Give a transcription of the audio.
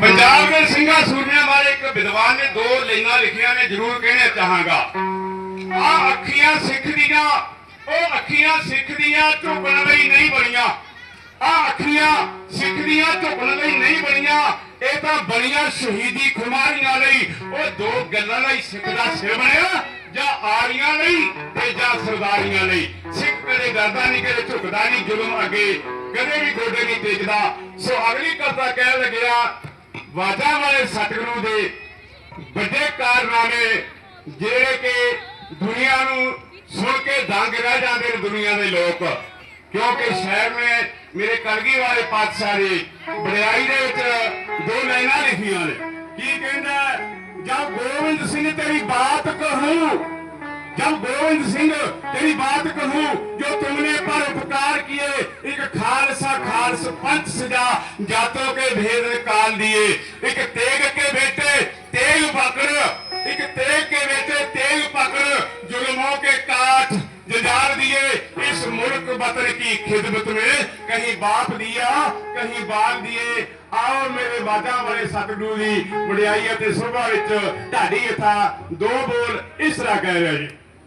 ਪੰਜਾਬ ਦੇ ਸਿੰਘਾਂ ਸੂਰਮਿਆਂ ਬਾਰੇ ਇੱਕ ਵਿਦਵਾਨ ਨੇ ਦੋ ਲਾਈਨਾਂ ਲਿਖੀਆਂ ਨੇ, ਜ਼ਰੂਰ ਕਹਿਣਾ ਚਾਹਾਂਗਾ। ਆ ਅੱਖੀਆਂ ਸਿੱਖ ਦੀਆਂ, ਉਹ ਅੱਖੀਆਂ ਸਿੱਖ ਦੀਆਂ ਝੁਕਣ ਲਈ ਨਹੀਂ ਬਣੀਆਂ। ਆ ਅੱਖੀਆਂ ਸਿੱਖ ਦੀਆਂ ਝੁਕਣ ਲਈ ਨਹੀਂ ਬਣੀਆਂ। ਇਹ ਤਾਂ ਬਣੀਆਂ ਸ਼ਹੀਦੀ ਖੁਮਾਰੀਆਂ ਲਈ। ਉਹ ਦੋ ਗੱਲਾਂ ਲਈ ਸਿੱਖ ਦਾ ਸਿਰ ਬਣਿਆ, ਜਾਂ ਆਰੀਆਂ ਲਈ ਤੇ ਜਾਂ ਸਰਦਾਰੀਆਂ ਲਈ। ਸਿੱਖ ਕਦੇ ਡਰਦਾ ਨਹੀਂ, ਕਦੇ ਝੁਕਦਾ ਨਹੀਂ, ਜ਼ੁਲਮ ਅੱਗੇ ਕਦੇ ਵੀ ਗੋਡੇ ਨਹੀਂ ਦੇਖਦਾ ਸੋ ਅਗਲੀ ਕਰਤਾ ਕਹਿਣ ਲੱਗਿਆ, ਵਾਜਾ ਵਾਲੇ ਸਤਿਗੁਰੂ ਦੇ ਵੱਡੇ ਕਾਰਨਾਮੇ ਜਿਹੜੇ ਕਿ ਦੁਨੀਆ ਨੂੰ ਸੁਣ ਕੇ ਦੰਗ ਰਹਿ ਜਾਂਦੇ ਨੇ ਦੁਨੀਆ ਦੇ ਲੋਕ। ਕਿਉਂਕਿ ਸ਼ਹਿਰ ਨੇ ਮੇਰੇ ਕਲਗੀ ਵਾਲੇ ਪਾਤਸ਼ਾਹ ਦੀ ਬੜਾਈ ਦੇ ਵਿੱਚ ਦੋ ਲਾਈਨਾਂ ਲਿਖੀਆਂ ਨੇ। ਕੀ ਕਹਿੰਦਾ ਜਦ ਗੋਬਿੰਦ ਸਿੰਘ ਤੇਰੀ ਬਾਤ ਕਹੂੰ ਜਦ ਗੋਬਿੰਦ ਸਿੰਘ ਤੇਰੀ ਬਾਤ ਕਹੂੰ पंच सजा जातों के भेद निकाल दिए एक तेग के बेटे तेग पकड़ एक तेग के बेटे तेग पकड़ जुल्मों के काट जजार दिए इस मुल्क वतन की खिदमत में कहीं बाप दिया कहीं बाल दिए ਆਓ ਮੇਰੇ ਬਾਜਾਂ ਵਾਲੇ ਸਤਿਗੁਰੂ ਦੀ ਵਡਿਆਈ ਅਤੇ ਸੋਭਾ ਵਿੱਚ ਢਾਡੀ ਯਥਾ ਦੋ ਬੋਲ ਇਸ ਤਰ੍ਹਾਂ ਕਹਿ ਰਿਹਾ ਜੀ